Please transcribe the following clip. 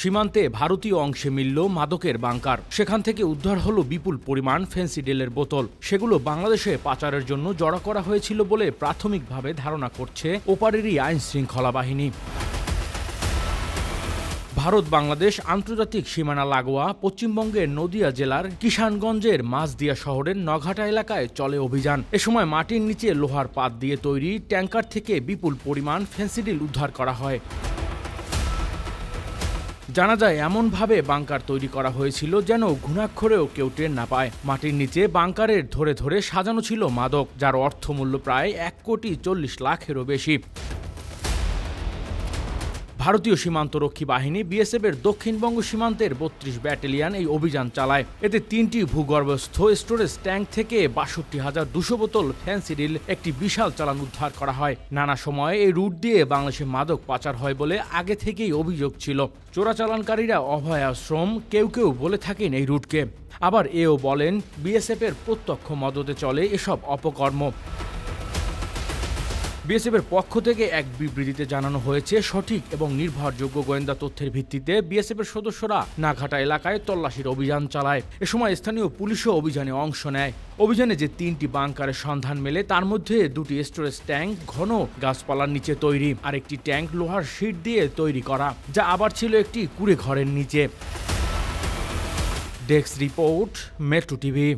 সীমান্তে ভারতীয় অংশে মিলল মাদকের বাংকার। সেখান থেকে উদ্ধার হলো বিপুল পরিমাণ ফেন্সিডিলের বোতল। সেগুলো বাংলাদেশে পাচারের জন্য জড়া করা হয়েছিল বলে প্রাথমিকভাবে ধারণা করছে ওপারেরই আইন শৃঙ্খলা বাহিনী। ভারত, বাংলাদেশ, আন্তর্জাতিক সীমানা লাগোয়া পশ্চিমবঙ্গের নদিয়া জেলার কিষানগঞ্জের মাঝদিয়া শহরের নঘাটা এলাকায় চলে অভিযান। এ সময় মাটির নিচে লোহার পাত দিয়ে তৈরি ট্যাঙ্কার থেকে বিপুল পরিমাণ ফেন্সিডিল উদ্ধার করা হয়। জানা যায়, এমনভাবে বাংকার তৈরি করা হয়েছিল যেন ঘুণাক্ষরেও কেউ ট্রেন না পায়। মাটির নিচে বাংকারের ধরে ধরে সাজানো ছিল মাদক, যার অর্থমূল্য প্রায় এক কোটি চল্লিশ লাখেরও বেশি। ভারতীয় সীমান্তরক্ষী বাহিনী বিএসএফ এর দক্ষিণবঙ্গ সীমান্তের বত্রিশ ব্যাটালিয়ন এই অভিযান চালায়। এতে তিনটি ভূগর্ভস্থ স্টোরেজ ট্যাঙ্ক থেকে বাষট্টি হাজার দুশো বোতল ফ্যান্সিডিল একটি বিশাল চালান উদ্ধার করা হয়। নানা সময়ে এই রুট দিয়ে বাংলাদেশে মাদক পাচার হয় বলে আগে থেকেই অভিযোগ ছিল। চোরাচালানকারীরা অভয় আশ্রম কেউ কেউ বলে থাকেন এই রুটকে আবার এও বলেন বিএসএফ এর প্রত্যক্ষ মদতে চলে এসব অপকর্ম। বিএসএফের পক্ষ থেকে এক বিবৃতিতে জানানো হয়েছে, সঠিক এবং নির্ভরযোগ্য গোয়েন্দা তথ্যের ভিত্তিতে বিএসএফের সদস্যরা নাঘাটা এলাকায় তল্লাশির অভিযান চালায়। এ সময় স্থানীয় পুলিশও অভিযানে অংশ নেয়। অভিযানে যে তিনটি বাংকারের সন্ধান মেলে, তার মধ্যে দুটি স্টোরেজ ট্যাঙ্ক, ঘন গাছপালার নিচে তৈরি আর একটি ট্যাঙ্ক লোহার শিট দিয়ে তৈরি করা, যা আবার ছিল একটি কুড়ে ঘরের নিচে। Desk report, Metro TV.